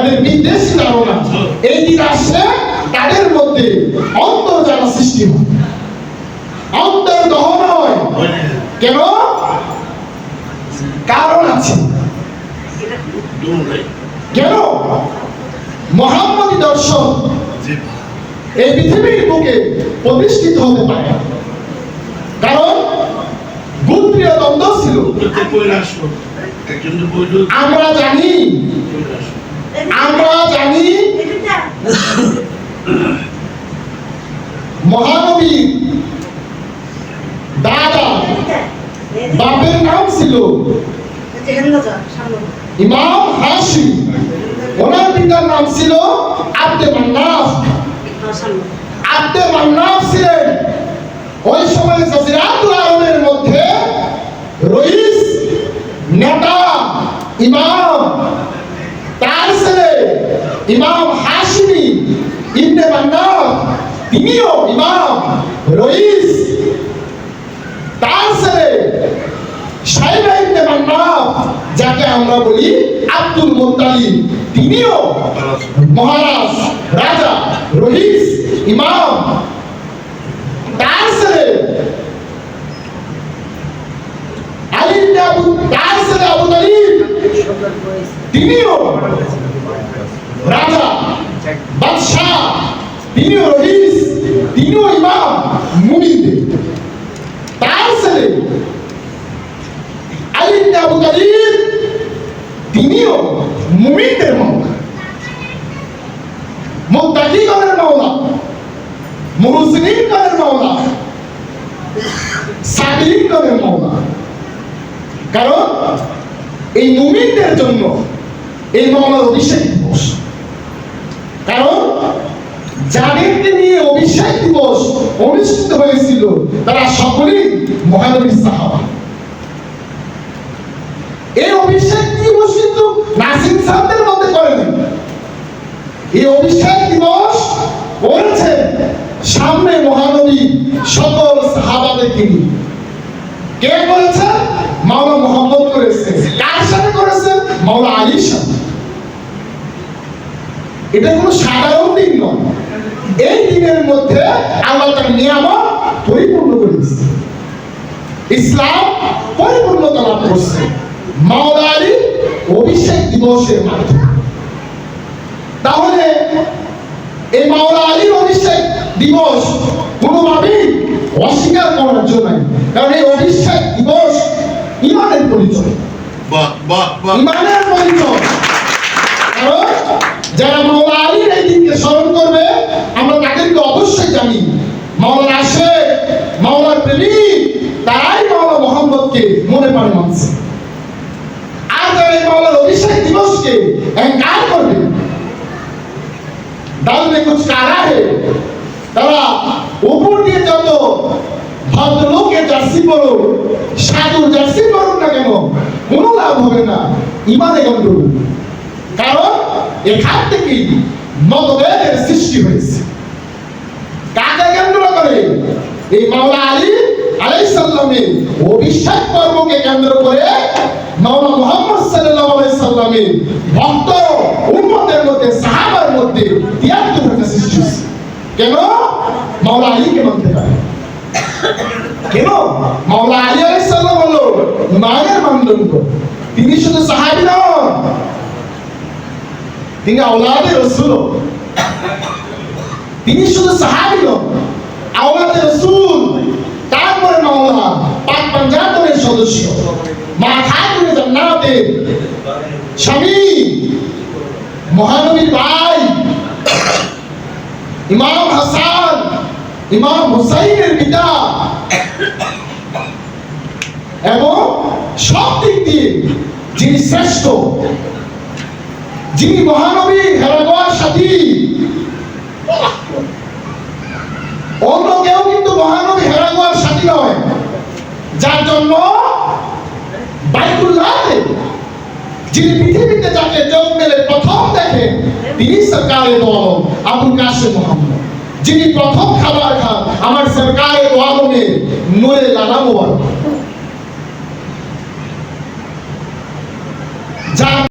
তাদের বিদ্বেষী ধারণা এই দিন আসলে তাদের মধ্যে অন্তর্জালা সৃষ্টি হয়। অন্তর দহন হয়। কেন? কারণ আছে। কেন? মোহাম্মদী দর্শন এই পৃথিবীর বুকে প্রতিষ্ঠিত হতে পারে কারণ গোত্রীয় দ্বন্দ্ব ছিল। আমরা জানি আমরা জানি মহানবী দাদা বাপের নাম ছিল ইমাম হাসি ওনার পিতার নাম ছিল আব্দে মান্নাফ। আব্দে মান্নাফ ছিলেন ওই সময় জাজিরাতুল আরবের মধ্যে রইস নেতা ইমাম তার ছেলে ইমাম হাসিমি ইবনে মান্নাফ তিনিও ইমাম রইস তার ছেলে সাইবা ইবনে মান্নাফ যাকে আমরা বলি আব্দুল মুত্তালিব। তিনিও মহারাজ, রাজা রহিস ইমাম। তার ছেলে তার ছেলে আবু তালিব। তিনিও রাজা, বাদশাহ তিনিও রহিস তিনিও ইমাম মুমিনদের তার ছেলে আলী আবু তালিব তিনিও মুমিনদের মাওলা। মুত্তাকিগণের মাওলা মুহসিনিনগণের মাওলা সাবিরিনগণের মাওলা। কারণ এই মুমিনদের জন্য এই মাওলার অভিষেক দিবস। যাদেরকে নিয়ে অভিষেক দিবস অনুষ্ঠিত হয়েছিল তারা সকলেই মহানবী সাহাবা। এই অভিষেক দিবস কিন্তু নাসিম সাহেবদের মধ্যে করেন। এই অভিষেক দিবস করেছেন সামনে মহানবী সকল সাহাবাদেরকে নিয়ে। কে করেছে? মাওলা মোহাম্মদ করেছে। কার সাথে করেছে? মাওলা সাথে। এটা কোনো সাধারণ দিন নয়। এই দিনের মধ্যে আল্লাহ তার নিয়ামত পরিপূর্ণ করে দিচ্ছে ইসলাম পরিপূর্ণতা লাভ করছে। মাওলা আলী অভিষেক দিবসের মাধ্যমে। তাহলে এই মাওলা আলীর অভিষেক দিবস কোনোভাবেই অস্বীকার করার জন্য নয়। কারণ এই অভিষেক দিবস ইমানের পরিচয়। ইমানের পরিচয়। যারা মাওলা আলীর এই দিনকে স্মরণ করবে, আমরা তাদেরকে অবশ্যই জানি, মাওলানা আসে মাওলার প্রেমিক তারাই মাওলা মোহাম্মদকে মনে প্রাণে মানছে। আর যারা এই মাওলার অভিষেক দিবসকে এনকার করবে দাউদে কুছ কারা হে? তারা উপর দিয়ে যত ভদ্রলোকে জার্সি পড়ুন সাধু জার্সি পড়ুন না কেন, কোনো লাভ হবে না, ইমানে গন্ডগোল কারণ এখান থেকেই মতভেদের সৃষ্টি হয়েছে। কাকে কেন্দ্র করে? এই মাওলা আলী আলাইসাল্লামের অভিষেক পর্বকে কেন্দ্র করে মাওলা মোহাম্মদ সাল্লাল্লাহু আলাইহি সাল্লামের ভক্ত উম্মতের মধ্যে, সাহাবার মধ্যে তিয়াত্তর সৃষ্টি হয়েছে। কেন? মাওলা আলীকে মানতে পারে। কেন? মাওলা আলী আলাইহিস সালাম হলো ইমানের মানদণ্ড। তিনি শুধু সাহাবী নন তিনি আওলাদে রসুল তিনি শুধু সাহাবী নন আওলাদে রসুল তারপরে মাওলা পাক পাঞ্জাবের সদস্য মা খাতুনে জান্নাতের স্বামী মহানবীর ভাই ইমাম হাসান ইমাম হুসাইনের পিতা এবং সব দিক দিয়ে যিনি শ্রেষ্ঠ যিনি মহানবী, হেরাগোয়ার সাথী। অন্য কেউ কিন্তু মহানবী, হেরাগোয়ার সাথী নয়। যার জন্য বাইতুল্লাহে যিনি পৃথিবীতে যাকে প্রথম দেখেন তিনি সরকারে আবুল মোহাম্মদ যিনি প্রথম খাবার খান, আমার সরকারে দোয়ালমে নূরে